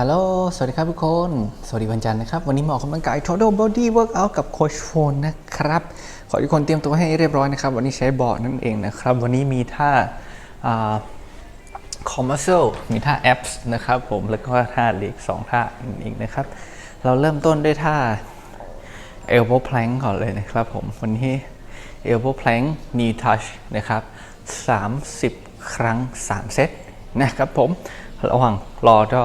ฮัลโหล สวัสดีครับทุกคน สวัสดีวันจันทร์นะครับ วันนี้มาออกกำลังกาย Total Body Workout กับโคชโฟนนะครับ ขอทุกคนเตรียมตัวให้เรียบร้อยนะครับ วันนี้ใช้บอร์ดนั่นเองนะครับ วันนี้มีท่าคอมมัสเซลมีท่า abs นะครับผม แล้วก็ท่าเล็กสองท่านั่นะครับ เราเริ่มต้นด้วยท่า elbow plank ก่อนเลยนะครับผม วันนี้ elbow plank knee touch นะครับ 30 ครั้ง 3 เซตนะครับผม ระหว่างรอก็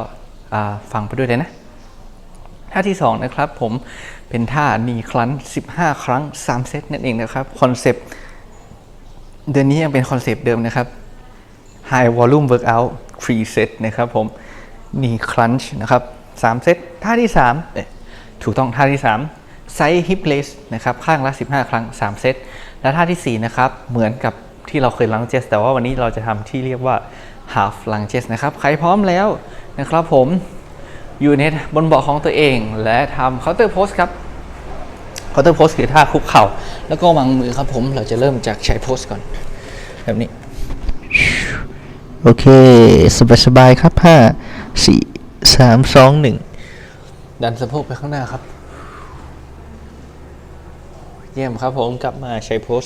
ฟังไปด้วยเลยนะ ท่าที่ 2 นะครับผมเป็นท่า knee crunch 15 ครั้ง 3 เซตนั่นเองนะครับ คอนเซปต์เดือนนี้ยังเป็นคอนเซปต์เดิมนะครับ High Volume Workout 3 set นะครับผม knee crunch นะครับ3เซตท่าที่3เถูกต้องท่าที่3 Side Hip Raise นะครับข้างละ 15 ครั้ง 3 เซตและท่าทีสี่4 นะครับ เหมือนกับที่เราเคย lunges แต่ว่าวันนี้เราจะทำที่เรียกว่า half lunges นะครับใครพร้อมแล้วนะครับผมอยู่ในบนเบาะของตัวเอง และทำ counter pose ครับ counter pose คือท่าคุกเข่า แล้วก็วางมือครับผมเราจะเริ่มจากใช้ pose ก่อน แบบนี้ โอเค สบายสบายๆครับห้าสี่สามสองหนึ่งดันสะโพกไปข้างหน้าครับ เยี่ยมครับผมกลับมาใช้โพส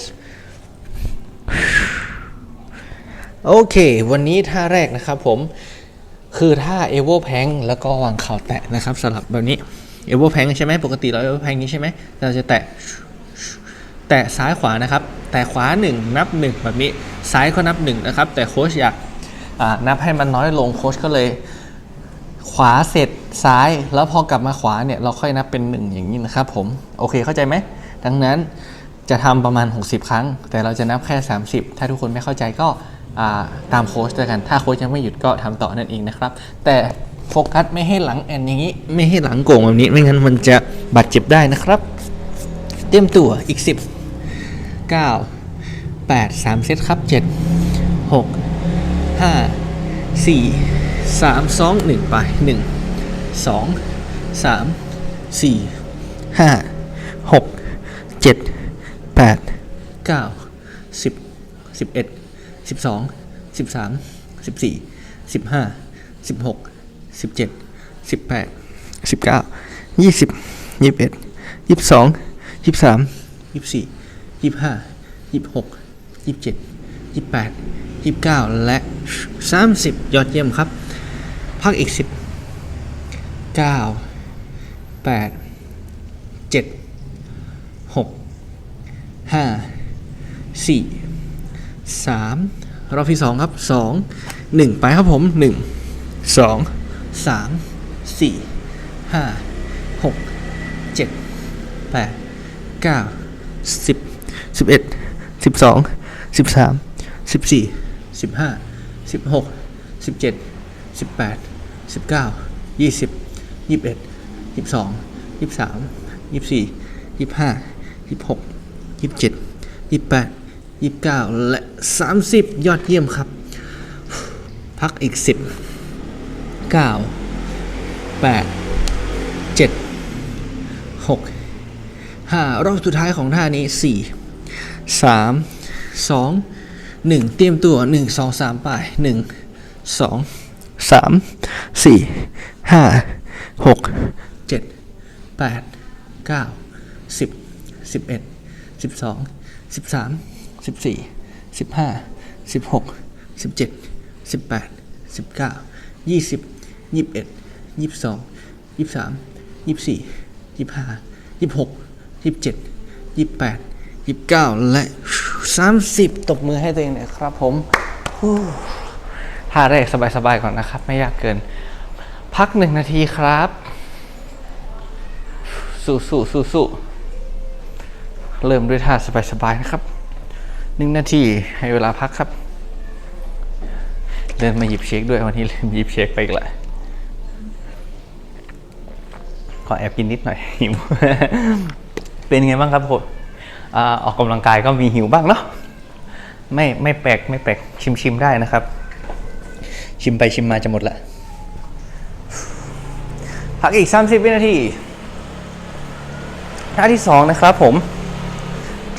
โอเค วันนี้ท่าแรกนะครับผมคือท่าเอเวอร์แพงแล้วก็วางเข่าแตะนะครับสลับแบบนี้เอเวอร์แพงใช่ไหมปกติเราเอเวอร์แพงนี้ใช่ไหมเราจะแตะแตะซ้ายขวานะครับ แต่ขวา 1 นับ 1 แบบนี้ซ้ายก็นับ1นะครับแต่โค้ชอยากนับให้มันน้อยลงโค้ชก็เลย ขวาเสร็จซ้าย แล้วพอกลับมาขวาเนี่ยเราค่อยนับเป็น 1 อย่างนี้นะครับผมโอเคเข้าใจไหมดังนั้นจะทำประมาณ 60 ครั้ง แต่เราจะนับแค่ 30 ถ้าทุกคนไม่เข้าใจก็ ตามโค้ชด้วยกัน ถ้าโค้ชยังไม่หยุดก็ทำต่อนั่นเองนะครับ แต่โฟกัสไม่ให้หลังแอนอย่างนี้ ไม่ให้หลังโก่งแบบนี้ ไม่งั้นมันจะบาดเจ็บได้นะครับ เตรียมตัวอีก 10 9 8 3 เซตครับ 7 6 5 4 3 2 1 ไป 1 2 3 4 5 6 7 8 9 10 11 12 13 14 15 16 17 18 19 20 21 22 23 24 25 26 27 28 29และ30ยอดเยี่ยมครับ พักอีก10 9 8 7 6 5 4 3 รอบที่ 2 ครับ 2 1 ไปครับผม 1 2 3 4 5 6 7 8 9 10 11 12 13 14 15 16 17 18 19 20 21 22 23 24 25 26 27 28 29 และ 30 ยอดเยี่ยมครับ พักอีก 10 9 8 7 6 5 รอบสุดท้ายของท่านี้ 4 3 2 1 เตรียมตัว 1 2 3 ไป 1 2 3 4 5 6 7 8 9 10 11 12 13 สามสี่ห้าหก7 8 9 10 11 12 13 14 15 16 17 18 19 20 21 22 23 24 25 26 27 28 29และ30ตบมือให้ตัวเองหน่อยครับผมท่าแรกสบายๆก่อนนะครับ ไม่ยากเกิน พักหนึ่งนาทีครับ สู้สู้สู้สู้เริ่มด้วยท่าสบายๆนะครับ หนึ่งนาทีให้เวลาพักครับ เดินมาหยิบเช็คด้วยวันนี้ลืมหยิบเช็คไปอีกและขอแอบกินนิดหน่อยหิวเป็นไงบ้างครับผมอออกกำลังกายก็มีหิวบ้างเนาะไม่ไม่แปลกไม่แปลกชิมชิมได้นะครับ ชิมไปชิมมาจะหมดละพักอีก 30 วินาทีท่าที่ 2 นะครับผม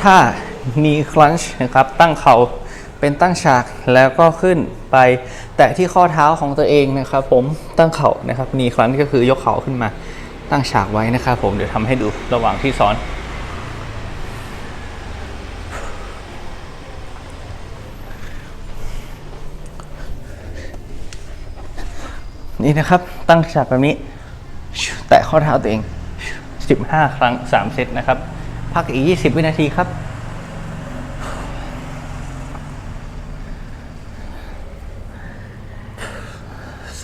ท่า knee crunch นะครับตั้งเขา่าเป็นตั้งฉากแล้วก็ขึ้นไปแตะที่ข้อเท้าของตัวเองนะครับ ผมตั้งเข่านะครับนีครั้งนี้ก็คือยกเข่าขึ้นมาตั้งฉากไว้นะครับผมเดี๋ยวทำให้ดูระหว่างที่สอนนี่นะครับ ตั้งฉากแบบนี้ แตะข้อเท้าตัวเอง 15 ครั้ง 3 เซตนะครับ พักอีก 20 วินาทีครับ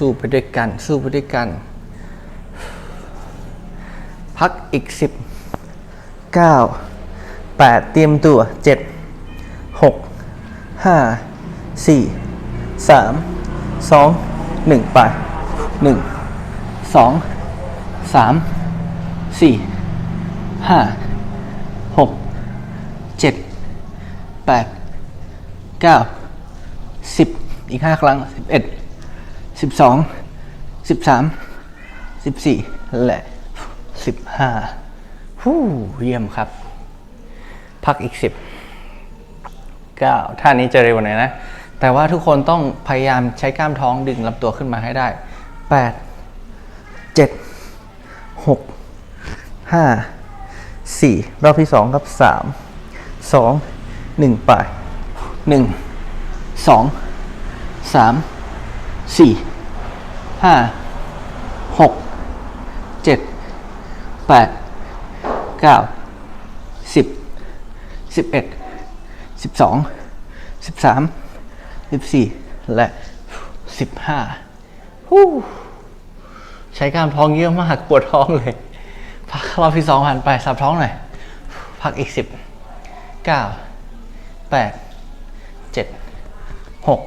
สู้ไปด้วยกัน สู้ไปด้วยกัน พักอีก 10 9 8 เตรียมตัว 7 6 5 4 3 2 1 ไป 1 2 3 4 5 6 7 8 9 10 อีก 5 ครั้ง 11 สิบสองสิบสามสิบสี่และสิบห้าฮู้เยี่ยมครับ พักอีกสิบเก้าท่านี้จะเร็วหน่อยนะ แต่ว่าทุกคนต้องพยายามใช้กล้ามท้องดึงลำตัวขึ้นมาให้ได้แปดเจ็ดหกห้าสี่รอบที่สองครับสามสองหนึ่งไปหนึ่งสองสามสี่ ห้าหกเจ็ดแปดเก้าสิบสิบเอ็ดสิบสองสิบสามสิบสี่และสิบห้าใช้กล้ามท้องเยอะมากปวดท้องเลย พักรอบที่สองผ่านไปสับท้องหน่อย พักอีกสิบเก้าแปดเจ็ดหก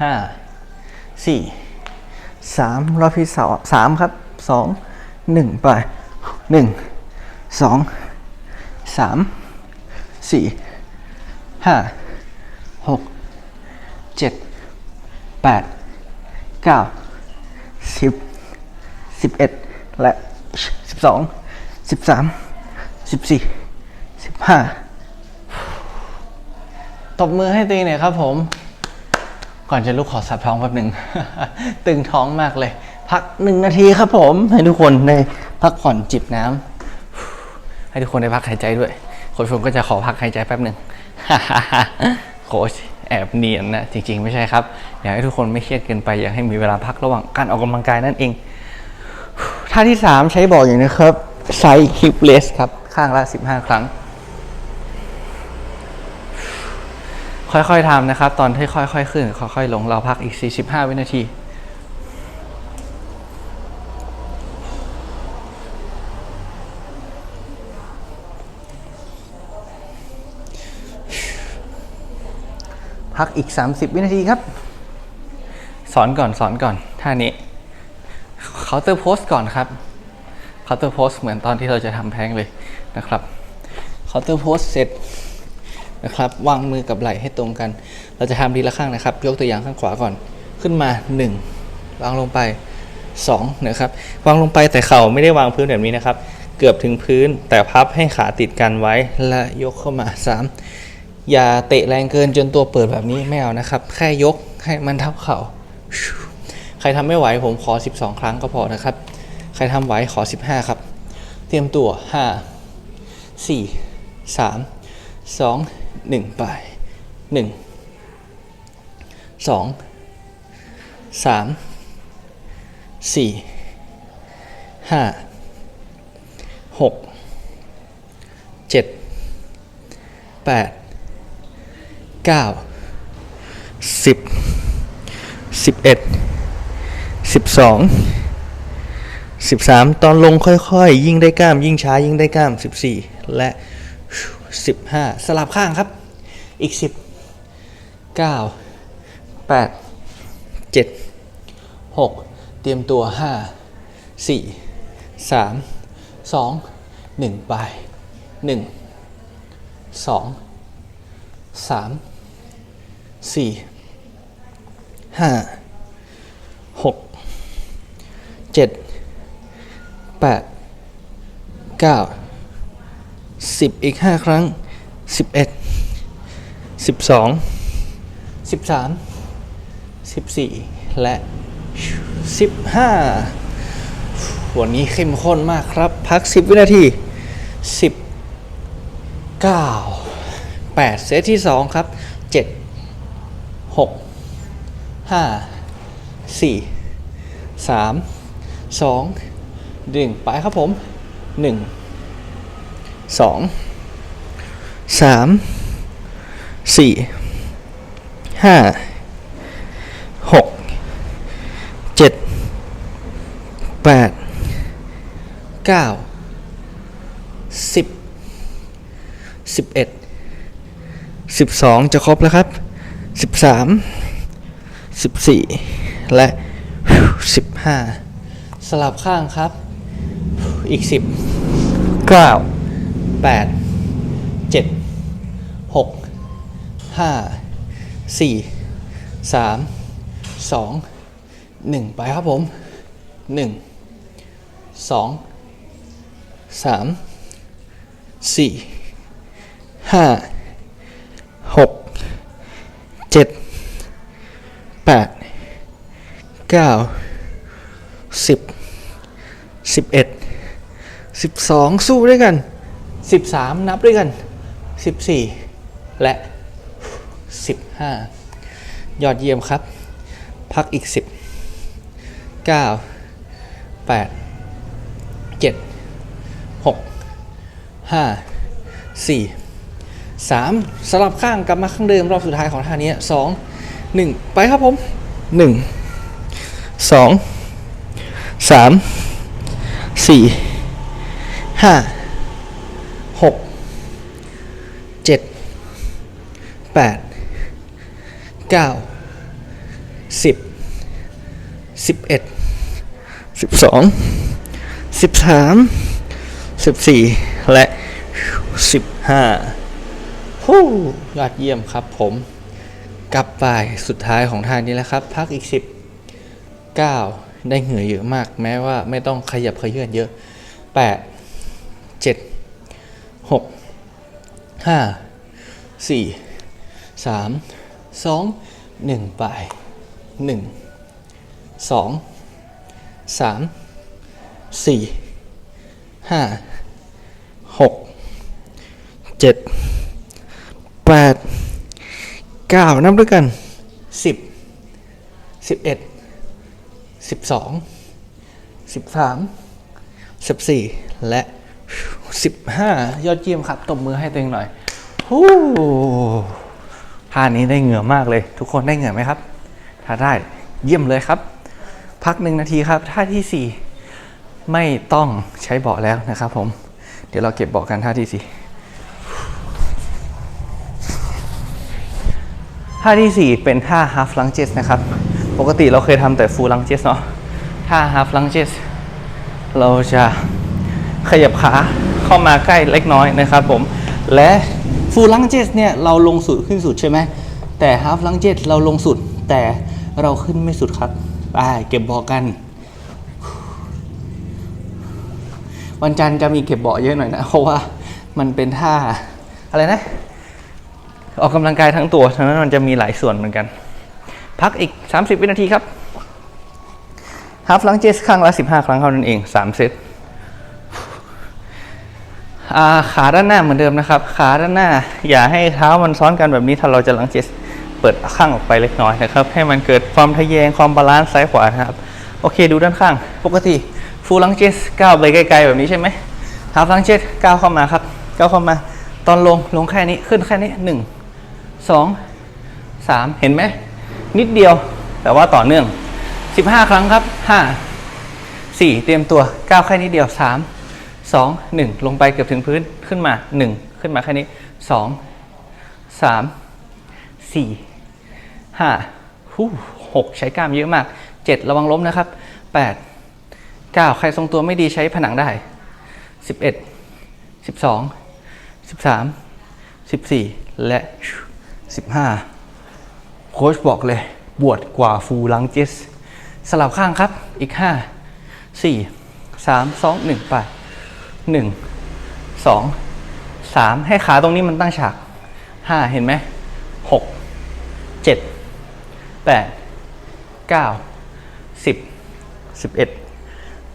ห้าสี่ สามรอบที่สองสามครับสองหนึ่งไปหนึ่งสองสามสี่ห้าหกเจ็ดแปดเก้าสิบสิบเอ็ดและสิบสองสิบสามสิบสี่สิบห้าตบมือให้ตีหน่อยครับผม ก่อนจะลุกขอสับท้องแป๊บหนึ่ง ตึงท้องมากเลย พักหนึ่งนาทีครับผม ให้ทุกคนได้พักผ่อนจิบน้ำให้ทุกคนได้พักหายใจด้วยโค้ชผมก็จะขอพักหายใจแป๊บหนึ่งโค้ชแอบเนียนนะจริงๆ ไม่ใช่ครับอยากให้ทุกคนไม่เครียดเกินไปอยากให้มีเวลาพักระหว่างการออกกำลังกายนั่นเองท่าที่ 3 ใช้บอกอย่างนี้ครับไซด์ฮิปเลสครับ ข้างละ 15 ครั้ง ค่อยๆทำนะครับ ตอนที่ค่อยๆ ขึ้น ค่อยๆ ลงเราพักอีก 45 วินาทีพักอีก 30 วินาทีครับ สอนก่อนสอนก่อนท่านี้เคาน์เตอร์โพสก่อนครับเคาน์เตอร์โพสเหมือนตอนที่เราจะทำแพงเลยนะครับเคาน์เตอร์โพสเสร็จ นะครับ วางมือกับไหล่ให้ตรงกัน เราจะทำทีละข้างนะครับ ยกตัวอย่างข้างขวาก่อน ขึ้นมา 1 วางลงไป 2 นะครับ วางลงไปแต่เข่าไม่ได้วางพื้นแบบนี้นะครับ เกือบถึงพื้นแต่พับให้ขาติดกันไว้ และยกเข้ามา 3 อย่าเตะแรงเกินจนตัวเปิดแบบนี้ไม่เอานะครับ แค่ยกให้มันเท่าเข่า ใครทำไม่ไหวผมขอ 12 ครั้งก็พอนะครับ ใครทำไหวขอ 15 ครับ เตรียมตัว5สี่สา มสองหนึ่งไปหนึ่งสองสามสี่ห้าหกเจ็ดแปดเก้าสิบสิบเอ็ดสิบสองสิบสามตอนลงค่อยๆ ยิ่งได้กล้ามยิ่งช้ายิ่งได้กล้ามสิบสี่และ สิบห้าสลับข้างครับ อีกสิบเก้าแปดเจ็ดหกเตรียมตัวห้าสี่สามสองหนึ่งไปหนึ่งสองสามสี่ห้าหกเจ็ดแปดเก้า สิบอีกห้าครั้งสิบเอ็ดสิบสองสิบสามสิบสี่และสิบห้าวันนี้เข้มข้นมากครับ พักสิบวินาทีสิบเก้าแปดเซตที่สองครับเจ็ดหกห้าสี่สามสองหนึ่งไปครับผมหนึ่ง สองสามสี่ห้าหกเจ็ดแปดเก้าสิบสิบเอ็ดสิบสองจะครบแล้วครับสิบสามสิบสี่และสิบห้าสลับข้างครับ อีกสิบเก้า แปดเจ็ดหกห้าสี่สามสองหนึ่งไปครับผมหนึ่งสองสามสี่ห้าหกเจ็ดแปดเก้าสิบสิบเอ็ดสิบสองสู้ด้วยกัน สิบสามนับด้วยกันสิบสี่และสิบห้ายอดเยี่ยมครับ พักอีกสิบเก้าแปดเจ็ดหกห้าสี่สามสลับข้างกลับมาข้างเดิมรอบสุดท้ายของท่านี้สองหนึ่งไปครับผมหนึ่งสองสามสี่ หกเจ็ดแปดเก้าสิบสิบเอ็ดสิบสองสิบสามสิบสี่และสิบห้าฮู้ยอดเยี่ยมครับผมกลับไปสุดท้ายของท่านี้แล้วครับ พักอีก10 9ได้เหงื่อเยอะมาก แม้ว่าไม่ต้องขยับเขยื้อนเยอะ 8 7 6 5 4 3 2 1ไป1 2 3 4 5 6 7แปดเก้านับด้วยกันสิบสิบเอ็ดสิบสองสิบสามสิบสี่และ สิบห้ายอดเยี่ยมครับ ตบมือให้ตัวเองหน่อยฮู้ท่านี้ได้เหงื่อมากเลย ทุกคนได้เหงื่อไหมครับ ถ้าได้เยี่ยมเลยครับ พักหนึ่งนาทีครับ ท่าที่สี่ไม่ต้องใช้เบาะแล้วนะครับผม เดี๋ยวเราเก็บเบาะกันท่าที่สี่ท่าที่ 4 เป็นท่า half lunges นะครับ ปกติเราเคยทำแต่ full lunges เนาะ ท่า half lunges เราจะ ขยับขาเข้ามาใกล้เล็กน้อยนะครับผม และ full lunges เนี่ยเราลงสุดขึ้นสุดใช่ไหมแต่ half lunges เราลงสุด แต่เราขึ้นไม่สุดครับไปเก็บบอกกัน วันจันทร์จะมีเก็บเบาะเยอะหน่อยนะเพราะว่ามันเป็นท่าอะไรนะ ออกกำลังกายทั้งตัวฉะนั้นมันจะมีหลายส่วนเหมือนกัน พักอีก 30 วินาทีครับฮับลังเจสครั้งละ 15 ครั้งเท่านั้นเอง 3 เซต ขาด้านหน้าเหมือนเดิมนะครับ ขาด้านหน้า อย่าให้เท้ามันซ้อนกันแบบนี้ถ้าเราจะลังเจสเปิดข้างออกไปเล็กน้อยนะครับ ให้มันเกิดความทะแยงความบาลานซ์ซ้ายขวานะครับ โอเคดูด้านข้าง ปกติฟูลลังเจสก้าวไปไกลๆแบบนี้ใช่ไหมฮาฟลังเจสก้าวเข้ามาครับก้าวเข้ามาตอนลงลงแค่นี้ขึ้นแค่นี้หนึ่งสองสามเห็นไหมนิดเดียวแต่ว่าต่อเนื่องสิบห้าครั้งครับห้าสี่เตรียมตัวก้าวแค่นิดเดียวสามสองหนึ่งลงไปเกือบถึงพื้นขึ้นมาหนึ่งขึ้นมาแค่นี้สองสามสี่ห้าหูหกใช้กล้ามเยอะมากเจ็ดระวังล้มนะครับแปดเก้าใครทรงตัวไม่ดีใช้ผนังได้สิบเอ็ดสิบสองสิบสาม14 และ 15 โค้ชบอกเลยบวชกว่าฟูลังเจสสลับข้างครับอีก 5 4 3 2 1 ไป 1 2 3ให้ขาตรงนี้มันตั้งฉาก5เห็นไหม6 7แปดเก้าสิบสิบเอ็ด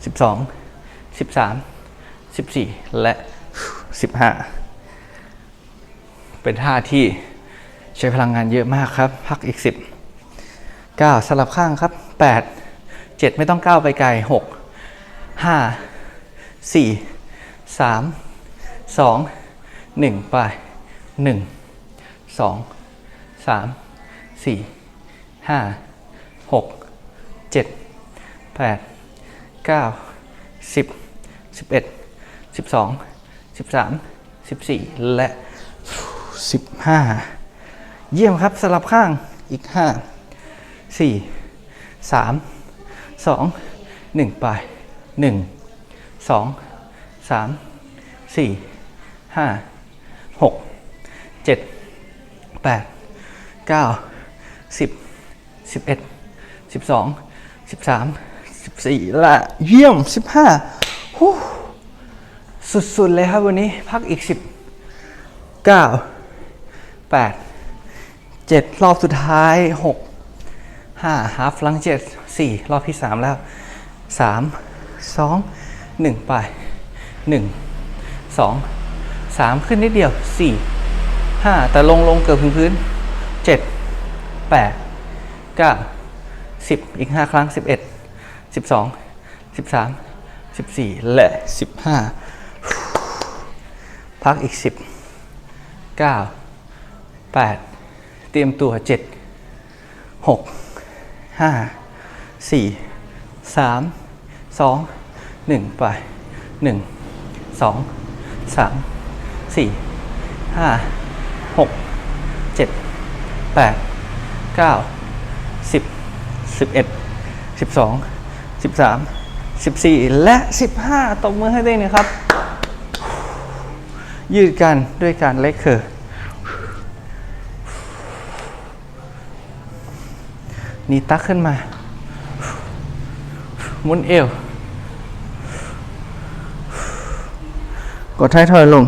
สิบสองสิบสามสิบสี่และสิบห้าเป็นท่าที่ใช้พลังงานเยอะมากครับ พักอีกสิบเก้าสลับข้างครับแปดเจ็ดไม่ต้องก้าวไปไกลหกห้าสี่ สามสองหนึ่งไปหนึ่งสองสามสี่ห้าหกเจ็ดแปดเก้าสิบสิบเอ็ดสิบสองสิบสามสิบสี่และสิบห้าเยี่ยมครับสลับข้างอีกห้าสี่สามสองหนึ่งไปหนึ่งสอง สามสี่ห้าหกเจ็ดแปดเก้าสิบสิบเอ็ดสิบสองสิบสามสิบสี่ละเยี่ยมสิบห้าสุด ๆ เลยครับวันนี้พักอีกสิบเก้าแปดเจ็ดรอบสุดท้ายหกห้าฮาฟลังเจ็ดสี่รอบที่สามแล้วสามสองหนึ่งไป หนึ่งสองสามขึ้นนิดเดียวสี่ห้าแต่ลงลงเกือบถึงพื้นเจ็ดแปดเก้าสิบอีกห้าครั้งสิบเอ็ดสิบสองสิบสามสิบสี่และสิบห้าพักอีกสิบเก้าแปดเตรียมตัวเจ็ดหกห้าสี่สามสองหนึ่งไปหนึ่ง สองสามสี่ห้าหกเจ็ดแปดเก้าสิบสิบเอ็ดสิบสองสิบสามสิบสี่และสิบห้าตบมือให้ด้วยนะครับ ยืดกันด้วยการเล็กเคอร์นี่ตักขึ้นมา หมุนเอว กดท้ายทอยลง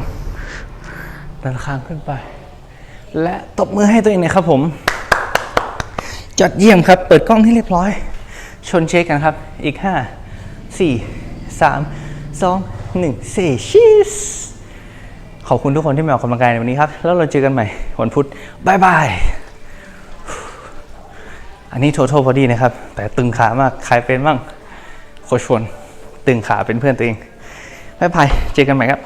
ดันคางขึ้นไป และตบมือให้ตัวเองนะครับผมจัดเยี่ยมครับ เปิดกล้องให้เรียบร้อย ชนเช็คกันครับ อีก 5 4 3 2 1 4ชีสขอบคุณทุกคนที่มาออกกำลังกายในวันนี้ครับ แล้วเราเจอกันใหม่วันพุธบายบาย อันนี้ total body นะครับ แต่ตึงขามาก ใครเป็นบ้างโคชชวน ตึงขาเป็นเพื่อนตัวเองบายบาย เจอกันใหม่ครับ